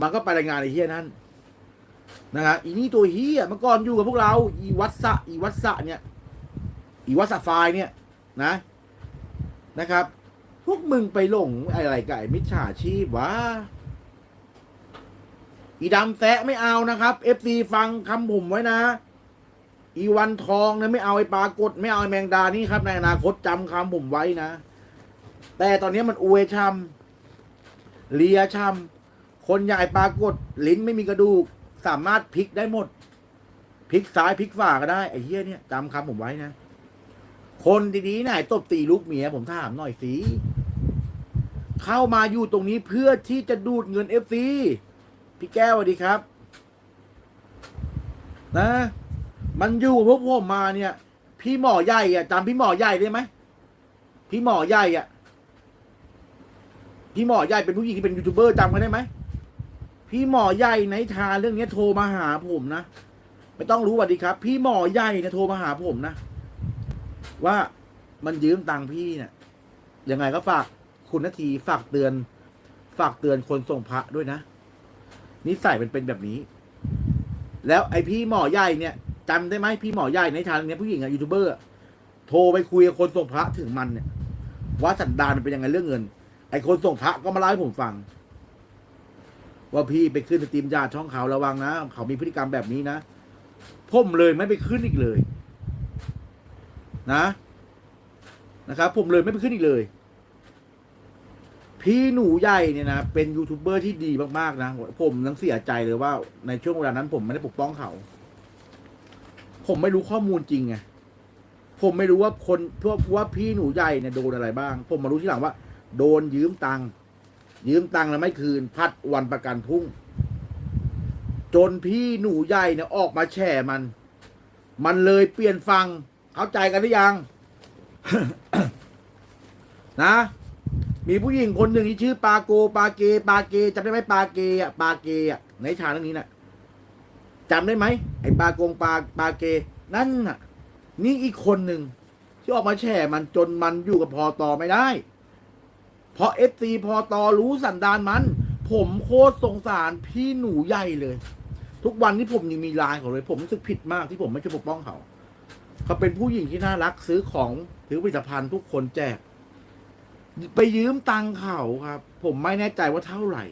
มันก็ไปรายงานไอ้เฮียนั่นนะฮะอีนี่ตัวเฮียเมื่อก่อนอยู่กับพวกเรา อีวัตสะอีวัตสะเนี่ย อีวัตสะไฟเนี่ยนะนะครับ พวกมึงไปหลงอะไรกับไอ้มิจฉาชีพวะอีดำแซะไม่เอานะครับเอฟซีฟังคำผมไว้นะ อีวันทองเนี่ยไม่เอาไอ้ปลากดไม่เอาไอ้แมงดานี่ครับ ในอนาคตจำคำผมไว้นะ แต่ตอนนี้มันอวยชำเลียชำ คนใหญ่ปลากดลิ้นไม่มีกระดูก สามารถพลิกได้หมดพลิกซ้ายพลิกฝ่าก็ได้ไอ้เหี้ยเนี่ยจำคำผมไว้นะ คนดีๆไหนตบตีลูกเมียผมถามหน่อยสิเข้ามาอยู่ตรงนี้เพื่อที่จะดูดเงินเอฟซีพี่แก้วสวัสดีครับ นะ มันอยู่พวกผมมาเนี่ย พี่หมอใหญ่อะจำพี่หมอใหญ่ได้ไหมพี่หมอใหญ่อะพี่หมอใหญ่เป็นผู้หญิงที่เป็นยูทูบเบอร์จำกันได้ไหม พี่หมอใหญ่ในทานเรื่องนี้โทรมาหาผมนะไม่ต้องรู้สวัสดีครับ พี่หมอใหญ่เนี่ยโทรมาหาผมนะว่ามันยืมตังค์พี่เนี่ยยังไงก็ฝากคุณนาทีฝากเตือน ฝากเตือนคนส่งพระด้วยนะนิสัยเป็นเป็นแบบนี้ แล้วไอพี่หมอใหญ่เนี่ยจำได้ไหมพี่หมอใหญ่ในทางเนี้ยผู้หญิงอะยูทูบเบอร์โทรไปคุยกับคนส่งพระถึงมันเนี่ยว่าสันดานมันเป็นยังไงเรื่องเงิน ไอคนส่งพระก็มาเล่าให้ผมฟัง ว่าพี่ไปขึ้นสตรีมยาช่องเขาระวังนะ เขามีพฤติกรรมแบบนี้นะผมเลยไม่ไปขึ้นอีกเลย นะนะครับผมเลยไม่ไปขึ้นอีกเลย พี่หนูใหญ่เนี่ยนะเป็นยูทูบเบอร์ที่ดีมากๆนะผมยังเสียใจเลยว่า ในช่วงเวลานั้น ผมไม่ได้ปกป้องเขา ผมไม่รู้ข้อมูลจริงไงผมไม่รู้ว่าคนพวกว่าพี่หนูใหญ่เนี่ยโดนอะไรบ้าง ผมมารู้ทีหลังว่า โดนยืมตังค์ ยืมตังค์แล้วไม่คืน พัดวันประกันพรุ่ง จนพี่หนูใหญ่เนี่ยออกมาแฉมัน มันเลยเปลี่ยนฟัง เข้าใจกันหรือยัง นะ มีผู้หญิงคนหนึ่งที่ชื่อปาโก ปาเก ปาเกจำได้ไหมปาเกอะปาเกอะในชาเรื่องนี้น่ะจำได้ไหมไอ้ปาโกงปาปาเก นั่นน่ะ นี่อีกคนหนึ่งที่ออกมาแฉมันจนมันอยู่กับพอต่อไม่ได้ เพราะเอฟซีพอตอรู้สันดานมัน ผมโคตรสงสารพี่หนูใหญ่เลย ทุกวันนี้ผมยังมีไลน์เขาเลย ผมรู้สึกผิดมากที่ผมไม่ช่วยปกป้องเขาเขาเป็นผู้หญิงที่น่ารักซื้อของถือผลิตภัณฑ์ทุกคนแจก ไปยืมตังเขาครับ ผมไม่แน่ใจว่าเท่าไหร่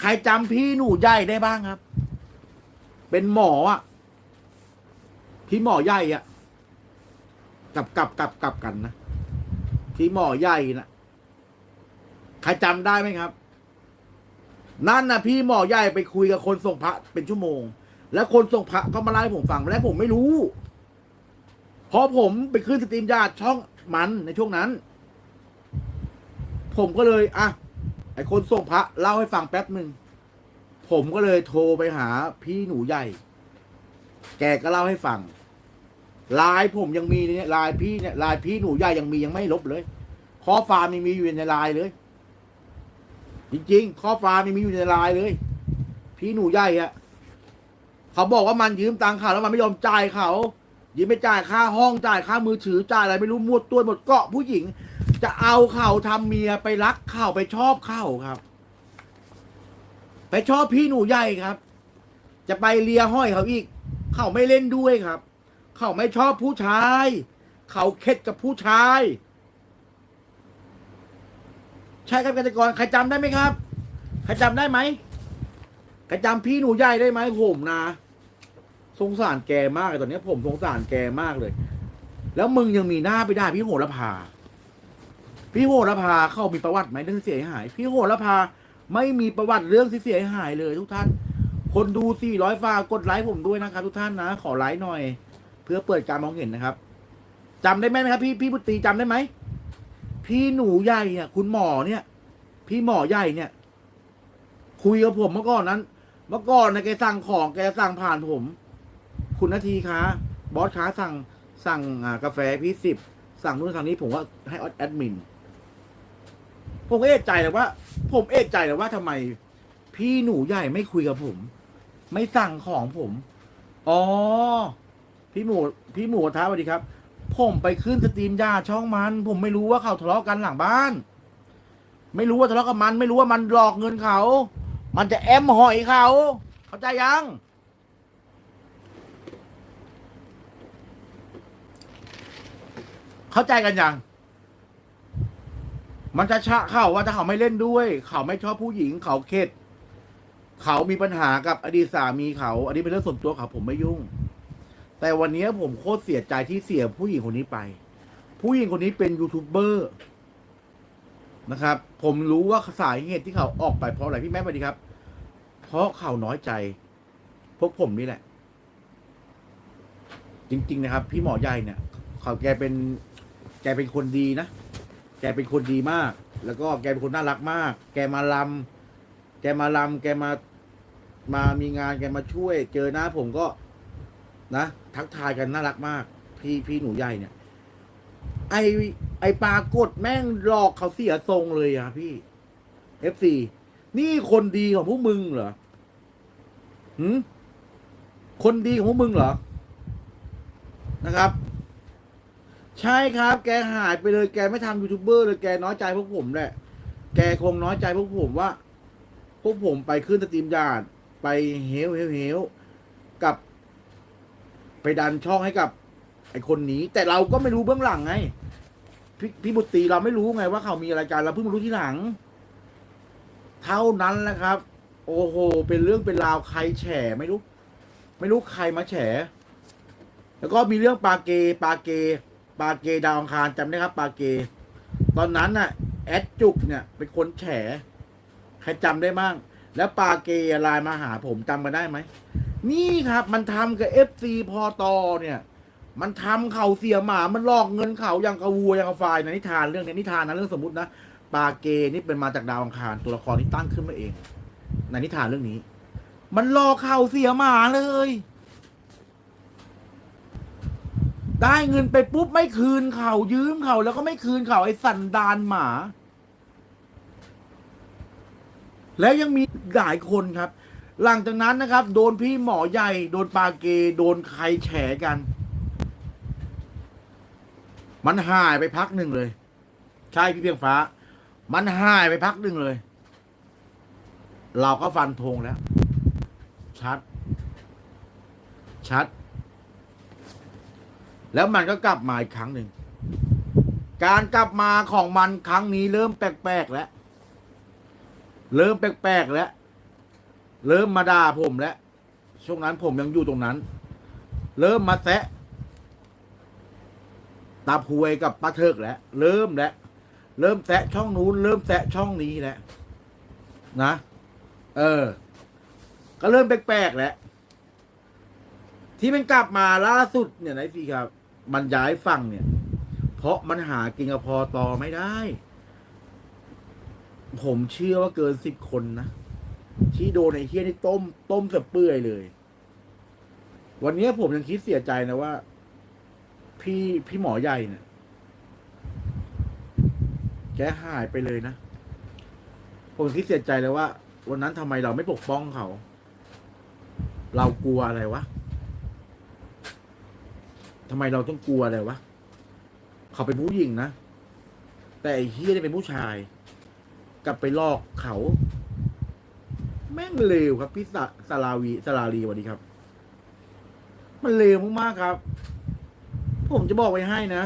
ใครจำพี่หนูใหญ่ได้บ้างครับ เป็นหมออะ พี่หมอใหญ่อะกลับกลับกลับกลับกันนะ พี่หมอใหญ่นะใครจำได้ไหมครับ นั่นนะพี่หมอใหญ่ไปคุยกับคนส่งพระเป็นชั่วโมง แล้วคนส่งพระก็มาเล่ผมฟังและผมไม่รู้เพราะผมไปขึ้นสตรีมญาติช่องมันในช่วงนั้น ผมก็เลยอะไอคนส่งพระเล่าให้ฟังแป๊บหนึ่งผมก็เลยโทรไปหาพี่หนูใหญ่ แกก็เล่าให้ฟัง ลายผมยังมีเนี่ยลายพี่เนี่ยลายพี่หนูใหญ่ยังมียังไม่ลบเลยข้อความยังมีอยู่ในลน์เลย จริงๆข้อความยังมีอยู่ในลน์เลย พี่หนูใหญ่อะเขาบอกว่ามันยืมตังค์เขาแล้วมันไม่ยอมจ่ายเขายืมไม่จ่ายค่าห้องจ่ายค่ามือถือจ่ายอะไรไม่รู้มั่วตัวหมดเกาะผู้หญิง จะเอาเขาทำเมียไปรักเขาไปชอบเขาครับ ไปชอบพี่หนูใหญ่ครับ จะไปเลียห้อยเขาอีก เขาไม่เล่นด้วยครับ เขาไม่ชอบผู้ชาย เขาเข็ดกับผู้ชาย ใช่ครับเกษตรกรใครจำได้ไหมครับ ใครจำได้ไหมใครจำพี่หนูใหญ่ได้ไหมผมนะสงสารแกมากเลยตอนนี้ผมสงสารแกมากเลย แล้วมึงยังมีหน้าไปได้พี่โหระพา พี่โหระพาเขามีประวัติไหมเรื่องเสียหาย พี่โหระพาไม่มีประวัติเรื่องเสียหายเลยทุกท่าน คนดู400ฝากกดไลค์ผมด้วยนะครับทุกท่านนะ ขอไลค์หน่อย เพื่อเปิดการมองเห็นนะครับจำได้ไหมครับ พี่พี่บุตรีจำได้ไหมพี่หนูใหญ่เนี่ย คุณหมอเนี่ย พี่หมอใหญ่เนี่ย คุยกับผมเมื่อก่อนนั้น เมื่อก่อนนะแกสั่งของแกสั่งผ่านผม คุณนาทีคะบอสคะสั่งสั่งกาแฟพี่สิบสั่งนู่นสั่งนี้ผมว่าให้ออดแอดมินผมก็เอะใจเลยว่า ผมเอะใจเลยว่าทำไม พี่หนูใหญ่ไม่คุยกับผม ไม่สั่งของผม อ๋อ พี่หมูพี่หมูท้าสวัสดีครับ ผมไปขึ้นสตรีมย่าช่องมัน ผมไม่รู้ว่าเขาทะเลาะกันหลังบ้าน ไม่รู้ว่าทะเลาะกับมัน ไม่รู้ว่ามันหลอกเงินเขา มันจะแอมหอยเขา เข้าใจยัง เข้าใจกันยังมันจะชะเข้าว่าถ้าเขาไม่เล่นด้วย เขาไม่ชอบผู้หญิงเขาเข็ดเขามีปัญหากับอดีตสามีเขา อันนี้เป็นเรื่องส่วนตัวเขาผมไม่ยุ่ง แต่วันนี้ผมโคตรเสียใจที่เสียผู้หญิงคนนี้ไป ผู้หญิงคนนี้เป็นยูทูบเบอร์นะครับ ผมรู้ว่าสาเหตุที่เขาออกไปเพราะอะไรพี่แม่สวัสดีครับ เพราะเขาน้อยใจ พวกผมนี่แหละ จริง ๆ นะครับ พี่หมอใหญ่เนี่ย เขาแกเป็น แกเป็นคนดีนะ แกเป็นคนดีมาก แล้วก็แกเป็นคนน่ารักมาก แกมาลำแกมาลำแกมา มามีงานแกมาช่วย เจอหน้าผมก็ นะทักทายกันน่ารักมาก พี่พี่หนูใหญ่เนี่ย ไอไอปากฏแม่งหลอกเขาเสียทรงเลยอะพี่เอฟซีนี่คนดีของพวกมึงเหรอหืมคนดีของพวกมึงเหรอ นะครับ ใช่ครับ แกหายไปเลยแกไม่ทำยูทูบเบอร์เลยแกน้อยใจพวกผมแหละ แกคงน้อยใจพวกผมว่า พวกผมไปขึ้นสตรีมยาดไปเฮลเฮลเฮลกับ ไปดันช่องให้กับ ไอคนนี้ แต่เราก็ไม่รู้เบื้องหลังไงพี่พี่บุตรีเราไม่รู้ไงว่าเขามีรายการเราเพิ่งรู้ที่หลัง เท่านั้นแหละครับ โอ้โห เป็นเรื่องเป็นราวใครแฉไม่รู้ ไม่รู้ใครมาแฉ แล้วก็มีเรื่องปาเก ปาเก ปาเกดาวอังคารจำได้ครับ ปาเก ตอนนั้นน่ะ แอดจุกเนี่ย เป็นคนแฉ ใครจำได้มั่งแล้วปาเกไลน์มาหาผมจำกันได้ไหม นี่ครับ มันทำกับเอฟซีพอตอเนี่ย มันทำเขาเสียหมา มันลอกเงินเขาอย่างกระวัวอย่างกระฟายในนิทานเรื่องในนิทานนะเรื่องสมมตินะปาเกนี่เป็นมาจากดาวอังคารตัวละครที่ตั้งขึ้นมาเอง ในนิทานเรื่องนี้ มันลอกเขาเสียหมาเลย ได้เงินไปปุ๊บไม่คืนเขายืมเขาแล้วก็ไม่คืนเขาไอ้สันดานหมา แล้วยังมีหลายคนครับ หลังจากนั้นนะครับ โดนพี่หมอใหญ่ โดนปาเก โดนใครแฉกัน มันหายไปพักหนึ่งเลย ใช่พี่เพียงฟ้า มันหายไปพักหนึ่งเลย เราก็ฟันธงแล้ว ชัด ชัด แล้วมันก็กลับมาอีกครั้งหนึ่ง การกลับมาของมันครั้งนี้เริ่มแปลกๆแล้ว เริ่มแปลกๆแล้ว เริ่มมาด่าผมแล้ว ช่วงนั้นผมยังอยู่ตรงนั้น เริ่มมาแซะตาพวยกับป้าเทิกแล้วเริ่มแล้วเริ่มแซะช่องนู้นเริ่มแซะช่องนี้แล้วนะ เออ ก็เริ่มแปลกๆแล้วที่มันกลับมาล่าสุดเนี่ยนะพี่ครับมันย้ายฝั่งเนี่ย เพราะมันหากินกับพอตอไม่ได้ ผมเชื่อว่าเกินสิบคนนะ ที่โดนไอ้เฮียนี่ต้ม ต้มสะเปื่อยเลย วันนี้ผมยังคิดเสียใจนะว่า พี่พี่หมอใหญ่เนี่ยแกหายไปเลยนะ ผมคิดเสียใจเลยว่า วันนั้นทำไมเราไม่ปกป้องเขา เรากลัวอะไรวะทำไมเราต้องกลัวอะไรวะ เขาเป็นผู้หญิงนะ แต่ไอ้เฮียนี่เป็นผู้ชาย กลับไปลอกเขา แม่งเลวครับพี่สะสลาวีสลาลีสวัสดีครับ มันเลวมากๆครับ ผมจะบอกไว้ให้นะ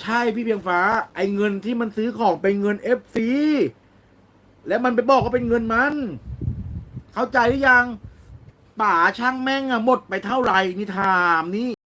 ใช่พี่เพียงฟ้า ไอ้เงินที่มันซื้อของเป็นเงินเอฟซีแล้วมันไปบอกว่าเป็นเงินมัน เข้าใจหรือยัง ป่าช่างแม่งอะหมดไปเท่าไหร่นี่ถามนี่